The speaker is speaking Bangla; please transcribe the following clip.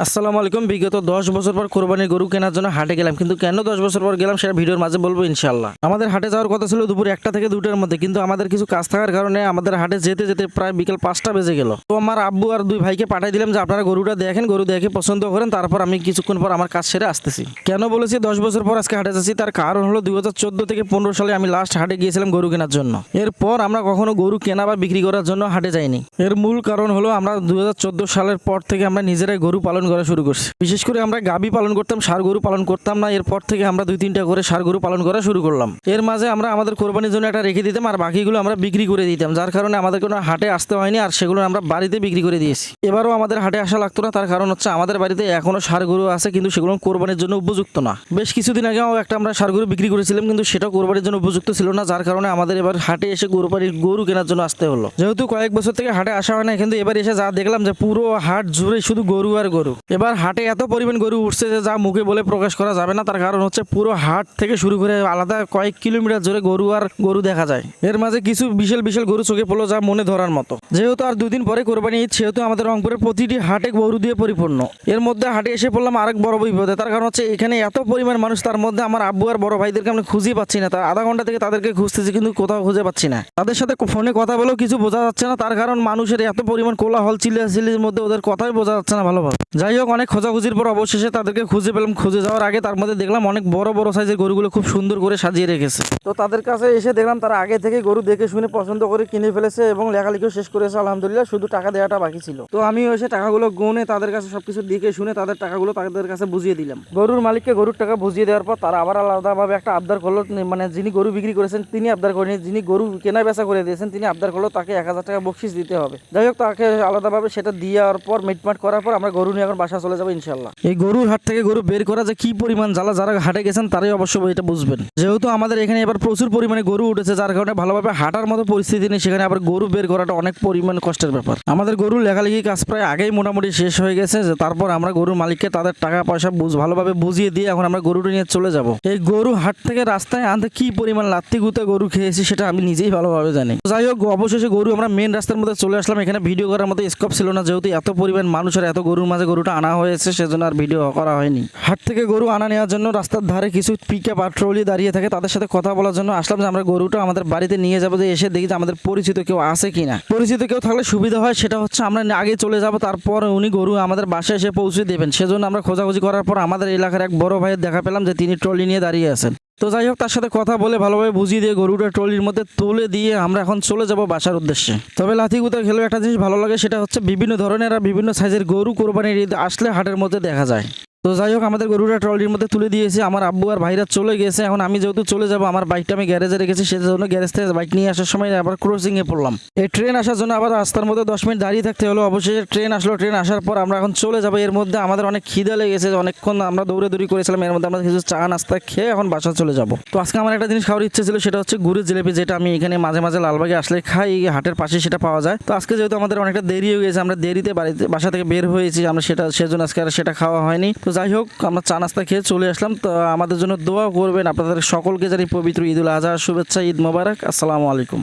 আসসালামু আলাইকুম। বিগত দশ বছর পর কোরবানির গরু কেনার জন্য হাটে গেলাম। কিন্তু কেন দশ বছর পর গেলাম সেটা ভিডিওর মাঝে বলব ইনশাল্লাহ আমাদের হাটে যাওয়ার কথা ছিল দুপুর একটা থেকে দুটার মধ্যে। কিন্তু আমাদের কিছু কাজ থাকার কারণে আমাদের হাটে যেতে যেতে প্রায় বিকেল পাঁচটা বেজে গেল। তো আমার আব্বু আর দুই ভাইকে পাঠাই দিলাম যে, আপনারা গরুটা দেখেন, গরু দেখে পছন্দ করেন, তারপর আমি কিছুক্ষণ পর আমার কাজ সেরে আসতেছি। কেন বলেছি? দশ বছর পর আজকে হাটে যাচ্ছি। তার কারণ হলো দুই হাজার চোদ্দ থেকে পনেরো সালে আমি লাস্ট হাটে গিয়েছিলাম গরু কেনার জন্য। এরপর আমরা কখনো গরু কেনা বা বিক্রি করার জন্য হাটে যাইনি। এর মূল কারণ হলো আমরা দু হাজার চোদ্দ সালের পর থেকে আমরা নিজেরাই গরু পালন করা শুরু করছি। বিশেষ করে আমরা গাবি পালন করতাম, সার গরু পালন করতাম না, এরপর থেকে আমরা দুই তিনটা করে সার গরু পালন করা শুরু করলাম। এর মাঝে আমরা আমাদের কোরবানির জন্য একটা রেখে দিতাম আর বাকিগুলো আমরা বিক্রি করে দিতাম, যার কারণে আমাদের কোনো হাটে আসতে হয়নি আর সেগুলো আমরা বাড়িতে বিক্রি করে দিয়েছি। এবারও আমাদের হাটে আসা লাগতো না, তার কারণ হচ্ছে আমাদের বাড়িতে এখনও সার গরু আছে, কিন্তু সেগুলো কোরবানির জন্য উপযুক্ত না। বেশ কিছুদিন আগেও একটা আমরা সার গরু বিক্রি করেছিলাম, কিন্তু সেটা কোরবানির জন্য উপযুক্ত ছিল না, যার কারণে আমাদের এবার হাটে এসে কোরবানির গরু কেনার জন্য আসতে হলো। যেহেতু কয়েক বছর থেকে হাটে আসা হয় না কিন্তু এবার এসে যা দেখলাম যে পুরো হাট জুড়ে শুধু গরু আর গরু। এবার হাটে এত পরিমাণ গরু উঠছে যে যা মুখে বলে প্রকাশ করা যাবে না। তার কারণ হচ্ছে পুরো হাট থেকে শুরু করে আলাদা কয়েক কিলোমিটার জুড়ে গরু আর গরু দেখা যায়। এর মাঝে কিছু বিশাল বিশাল গরু চোখে পড়ল যা মনে ধরার মতো। যেহেতু আর দুদিন পরে কোরবানি ঈদ, সেহেতু আমাদের রংপুরের প্রতিটি হাটে গরু দিয়ে পরিপূর্ণ। এর মধ্যে হাটে এসে পড়লাম আরেক বড় বিপদে। তার কারণ হচ্ছে এখানে এত পরিমাণ মানুষ, তার মধ্যে আমার আব্বু আর বড় ভাইদেরকে আমরা খুঁজে পাচ্ছি না। তার আধা ঘণ্টা থেকে তাদেরকে খুঁজতেছি, কিন্তু কোথাও খুঁজে পাচ্ছি না। তাদের সাথে ফোনে কথা বলেও কিছু বোঝা যাচ্ছে না। তার কারণ মানুষের এত পরিমাণ কোলাহল, চিল্লাচিল্লির মধ্যে ওদের কথাই বোঝা যাচ্ছে না ভালোভাবে। যাই হোক, অনেক খোঁজাখুঁজির পর অবশেষে তাদেরকে খুঁজে পেলাম। খুঁজে যাওয়ার আগে তার মধ্যে দেখলাম অনেক বড় বড় সাইজের গরুগুলো খুব সুন্দর করে সাজিয়ে রেখেছে। তো তাদের কাছে এসে দেখলাম তারা আগে থেকে গরু দেখে শুনে পছন্দ করে কিনে ফেলেছে এবং লেখালেখিও শেষ করেছে, আলহামদুলিল্লাহ। শুধু টাকা দেওয়াটা বাকি ছিল। তো আমি এসে টাকাগুলো গুনে তাদের কাছে সবকিছু দেখে শুনে তাদের টাকাগুলো তাদের কাছে বুঝিয়ে দিলাম। গরুর মালিককে গরুর টাকা বুঝিয়ে দেওয়ার পর তারা আবার আলাদাভাবে একটা আবদার করল মানে যিনি গরু বিক্রি করেছেন তিনি আবদার করেনি, যিনি গরু কেনা বেচা করে দিয়েছেন তিনি আবদার করল তাকে এক হাজার টাকা বকশিস দিতে হবে। যাই হোক, তাকে আলাদাভাবে সেটা দেওয়ার পর মিটমাট করার পর আমরা গরু নিয়ে এখন বাসা চলে যাব ইনশাল্লাহ এই গরুর হাট থেকে গরু বের করা যে কি পরিমাণ জ্বালা, যারা হাটে গেছেন তারাই অবশ্য এটা বুঝবেন। যেহেতু আমাদের এখানে এবার প্রচুর পরিমাণে গরু উঠেছে, যার কারণে ভালোভাবে হাঁটার মতো পরিস্থিতি নেই, সেখানে আবার গরু বের করাটা অনেক পরিমাণ কষ্টের ব্যাপার। আমাদের গরুর লেখালেখি কাজ প্রায় আগেই মোটামুটি শেষ হয়ে গেছে, যে তারপর আমরা গরুর মালিককে তাদের টাকা পয়সা বুঝ, ভালোভাবে বুঝিয়ে দিয়ে এখন আমরা গরুটা নিয়ে চলে যাব। এই গরু হাট থেকে রাস্তায় আনতে কি পরিমাণ লাত্তি গুতে গরু খেয়েছি সেটা আমি নিজেই ভালোভাবে জানি। যাই হোক, অবশেষে গরু আমরা মেন রাস্তার মধ্যে চলে আসলাম, এখানে ভিডিও করার মতো স্কোপ ছিল না, যেহেতু এত পরিমাণ মানুষ আর এত গরুর মাঝে গরুটা আনা হয়েছে, সেজন্য আর ভিডিও করা হয়নি। হাট থেকে গরু আনা নেওয়ার জন্য রাস্তার ধারে কিছু পিকআপ আর ট্রলি দাঁড়িয়ে থাকে। তাদের সাথে কথা বলার জন্য আসলাম যে, আমরা গরুটা আমাদের বাড়িতে নিয়ে যাব, যে এসে দেখি যে আমাদের পরিচিত কেউ আছে কিনা। পরিচিত কেউ থাকলে সুবিধা হয়, সেটা হচ্ছে আমরা আগে চলে যাব, তারপর উনি গরু আমাদের বাসায় এসে পৌঁছে দেবেন। সেজন্য আমরা খোঁজাখুঁজি করার পর আমাদের এলাকার এক বড় ভাইয়ের দেখা পেলাম যে, তিনি ট্রলি নিয়ে দাঁড়িয়ে আছেন। তো যাই হোক, তার সাথে কথা বলে ভালোভাবে বুঝিয়ে দিয়ে গরুটা ট্রলির মধ্যে তুলে দিয়ে আমরা এখন চলে যাব বাসার উদ্দেশ্যে। তবে লাথি গুতা খেলেও একটা জিনিস ভালো লাগে, সেটা হচ্ছে বিভিন্ন ধরনের আর বিভিন্ন সাইজের গরু কোরবানির ঈদ আসলে হাটের মধ্যে দেখা যায়। তো যাই হোক, আমাদের গরুটা ট্রলির মধ্যে তুলে দিয়েছে। আমার আব্বু আর ভাইরা চলে গেছে। এখন আমি যেহেতু চলে যাব, আমার বাইকটা আমি গ্যারেজে রেখেছি সেই জন্য গ্যারেজ থেকে বাইক নিয়ে আসার সময় আবার ক্রসিংয়ে পড়লাম। এই ট্রেন আসার জন্য আবার রাস্তার মধ্যে দশ মিনিট দাঁড়িয়ে থাকতে হলো। অবশেষে ট্রেন আসলো। ট্রেন আসার পর আমরা এখন চলে যাব। এর মধ্যে আমাদের অনেক খিদে লেগেছে। অনেকক্ষণ আমরা দৌড়ে দৌড়ি করেছিলাম। এর মধ্যে আমরা কিছু চা, নাস্তা খেয়ে এখন বাসা চলে যাব। তো আজকে আমার একটা জিনিস খাওয়ার ইচ্ছে ছিল, সেটা হচ্ছে গুড়ের জিলেপি, যেটা আমি এখানে মাঝে মাঝে লালবাগে আসলে খাই। হাটের পাশে সেটা পাওয়া যায়। তো আজকে যেহেতু আমাদের অনেকটা দেরি হয়ে গেছে, আমরা দেরিতে বাড়িতে, বাসা থেকে বের হয়েছি। আমরা সেটা, সেজন্য আজকে আর সেটা খাওয়া হয়নি। তো যাই হোক, আমরা চা নাস্তা খেয়ে চলে আসলাম। তো, আমাদের জন্য দোয়া করবেন আপনাদের সকলকে জানি পবিত্র ঈদুল আজহার শুভেচ্ছা, ঈদ মোবারক। আসসালামু আলাইকুম।